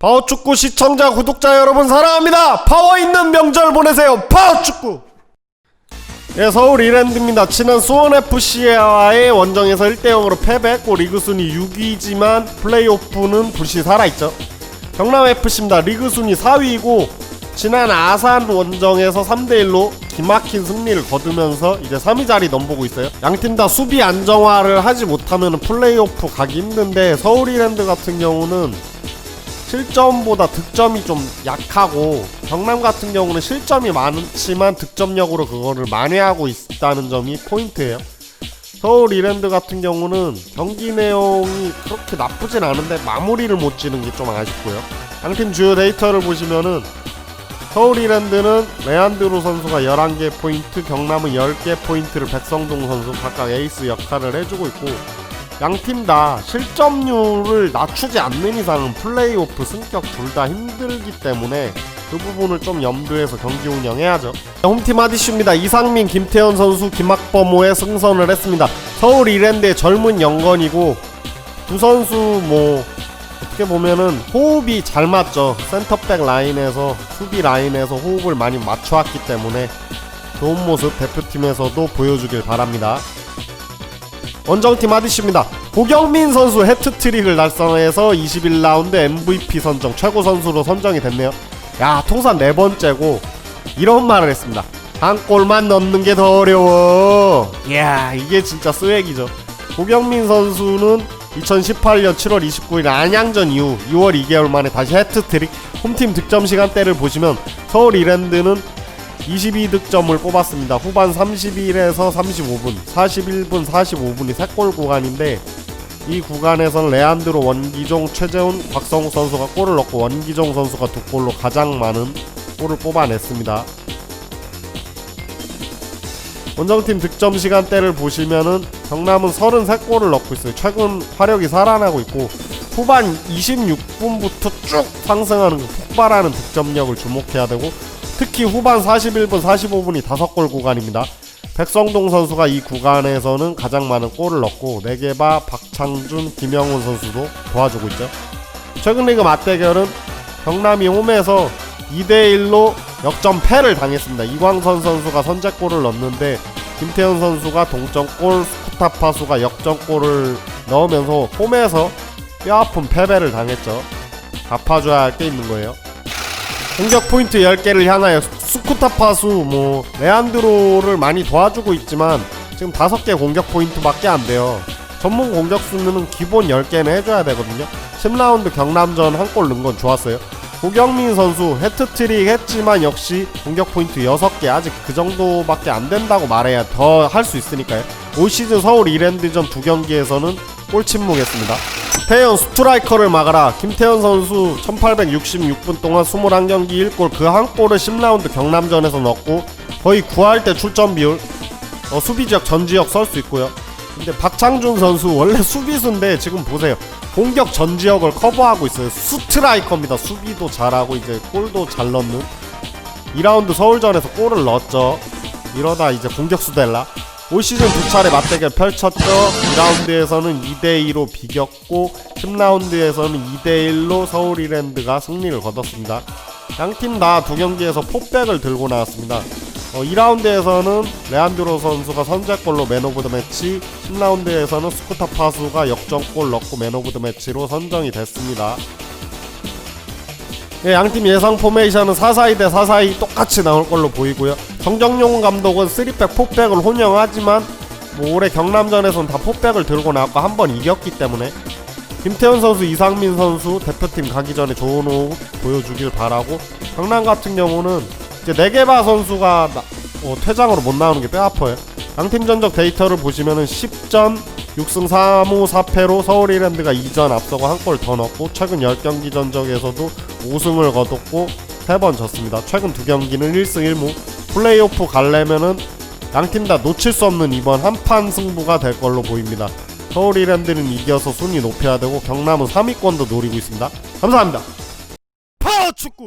파워축구 시청자 구독자 여러분 사랑합니다. 파워 있는 명절 보내세요. 파워축구. 예, 서울 이랜드입니다. 친한 수원 FC와의 원정에서 1대 0으로 패배했고 리그 순위 6위지만 플레이오프는 불시 살아있죠. 경남 FC입니다. 리그 순위 4위이고 지난 아산 원정에서 3대 1로 기막힌 승리를 거두면서 이제 3위 자리 넘보고 있어요. 양팀 다 수비 안정화를 하지 못하면 플레이오프 가기 힘든데 서울 이랜드 같은 경우는 실점보다 득점이 좀 약하고 경남 같은 경우는 실점이 많지만 득점력으로 그거를 만회하고 있다는 점이 포인트예요. 서울 이랜드 같은 경우는 경기 내용이 그렇게 나쁘진 않은데 마무리를 못 지는 게 좀 아쉽고요. 양팀 주요 데이터를 보시면은 서울 이랜드는 레안드로 선수가 11개 포인트, 경남은 10개 포인트를 백성동 선수 각각 에이스 역할을 해주고 있고 양팀 다 실점률을 낮추지 않는 이상은 플레이오프 승격 둘 다 힘들기 때문에 그 부분을 좀 염두해서 경기 운영해야죠. 홈팀 하디슈입니다. 이상민, 김태현 선수, 김학범호에 승선을 했습니다. 서울 이랜드의 젊은 영건이고 두 선수 뭐 어떻게 보면은 호흡이 잘 맞죠. 센터백 라인에서 수비 라인에서 호흡을 많이 맞춰왔기 때문에 좋은 모습 대표팀에서도 보여주길 바랍니다. 원정팀 하디슈입니다. 고경민 선수 해트트릭을 달성해서 21라운드 MVP 선정 최고 선수로 선정이 됐네요. 야 통산 네 번째고 이런 말을 했습니다. 한 골만 넣는 게 더 어려워. 이야 이게 진짜 스웩이죠. 고경민 선수는 2018년 7월 29일 안양전 이후 2월 2개월 만에 다시 해트트릭 홈팀 득점 시간대를 보시면 서울 이랜드는 22득점을 뽑았습니다. 후반 31에서 35분, 41분, 45분이 3골 구간인데 이 구간에선 레안드로 원기종, 최재훈, 곽성우 선수가 골을 넣고 원기종 선수가 두 골로 가장 많은 골을 뽑아냈습니다. 원정팀 득점 시간대를 보시면은 경남은 33골을 넣고 있어요. 최근 화력이 살아나고 있고 후반 26분부터 쭉 상승하는 그 폭발하는 득점력을 주목해야 되고 특히 후반 41분, 45분이 5골 구간입니다. 백성동 선수가 이 구간에서는 가장 많은 골을 넣고 네개바, 박창준, 김영훈 선수도 도와주고 있죠. 최근 리그 맞대결은 경남이 홈에서 2대1로 역전 패를 당했습니다. 이광선 선수가 선제골을 넣었는데 김태현 선수가 동점골, 스쿠타파수가 역전골을 넣으면서 홈에서 뼈아픈 패배를 당했죠. 갚아줘야 할 게 있는 거예요. 공격 포인트 10개를 향하여 스쿠타 파수 뭐 레안드로를 많이 도와주고 있지만 지금 5개 공격 포인트밖에 안 돼요. 전문 공격수는 기본 10개는 해줘야 되거든요. 10라운드 경남전 한 골 넣은 건 좋았어요. 고경민 선수 해트트릭 했지만 역시 공격 포인트 6개 아직 그 정도밖에 안 된다고 말해야 더 할 수 있으니까요. 올 시즌 서울 이랜드전 두 경기에서는 골 침묵했습니다. 태연 스트라이커를 막아라. 김태현 선수 1866분 동안 21경기 1골 그 한 골을 10라운드 경남전에서 넣었고 거의 구할 때 출전 비율 어, 수비 지역 전 지역 설 수 있고요. 근데 박창준 선수 원래 수비수인데 지금 보세요. 공격 전 지역을 커버하고 있어요. 스트라이커입니다. 수비도 잘하고 이제 골도 잘 넣는 2라운드 서울전에서 골을 넣었죠. 이러다 이제 공격수 될라. 올 시즌 두 차례 맞대결 펼쳤죠. 2라운드에서는 2대2로 비겼고 10라운드에서는 2대1로 서울 이랜드가 승리를 거뒀습니다. 양 팀 다 두 경기에서 포백을 들고 나왔습니다. 어, 2라운드에서는 레안드로 선수가 선제골로 맨 오브 더 매치 10라운드에서는 스쿠타 파수가 역전골 넣고 맨 오브 더 매치로 선정이 됐습니다. 예, 양팀 예상 포메이션은 442 대 442 똑같이 나올 걸로 보이고요. 정정용 감독은 3백, 4백을 혼영하지만 뭐 올해 경남전에서는 다 포백을 들고 나왔고 한 번 이겼기 때문에 김태현 선수, 이상민 선수 대표팀 가기 전에 좋은 호흡 보여주길 바라고 경남 같은 경우는 이제 네게바 선수가 나- 어, 퇴장으로 못 나오는 게 뼈 아파요. 양팀 전적 데이터를 보시면은 10전 6승 3무 4패로 서울 이랜드가 2전 앞서고 한 골 더 넣고 최근 10경기 전적에서도 5승을 거뒀고 3번 졌습니다. 최근 두 경기는 1승 1무. 플레이오프 갈려면은 양팀 다 놓칠 수 없는 이번 한판 승부가 될 걸로 보입니다. 서울 이랜드는 이겨서 순위 높여야 되고 경남은 3위권도 노리고 있습니다. 감사합니다. 파워 축구!